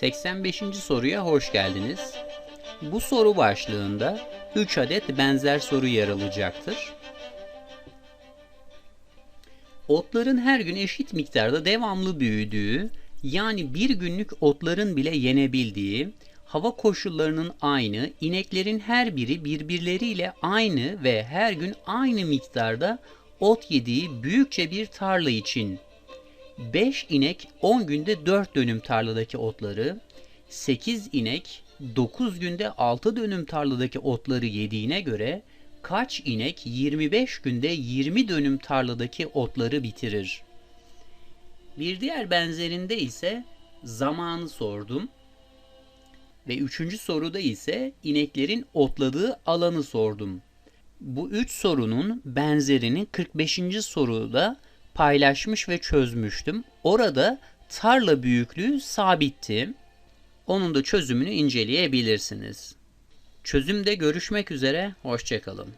85. soruya hoş geldiniz. Bu soru başlığında 3 adet benzer soru yer alacaktır. Otların her gün eşit miktarda devamlı büyüdüğü, yani bir günlük otların bile yenebildiği, hava koşullarının aynı, ineklerin her biri birbirleriyle aynı ve her gün aynı miktarda ot yediği büyükçe bir tarla için 5 inek 10 günde 4 dönüm tarladaki otları, 8 inek 9 günde 6 dönüm tarladaki otları yediğine göre kaç inek 25 günde 20 dönüm tarladaki otları bitirir? Bir diğer benzerinde ise zamanı sordum. Ve üçüncü soruda ise ineklerin otladığı alanı sordum. Bu üç sorunun benzerini 45. soruda paylaşmış ve çözmüştüm. Orada tarla büyüklüğü sabitti. Onun da çözümünü inceleyebilirsiniz. Çözümde görüşmek üzere, hoşçakalın.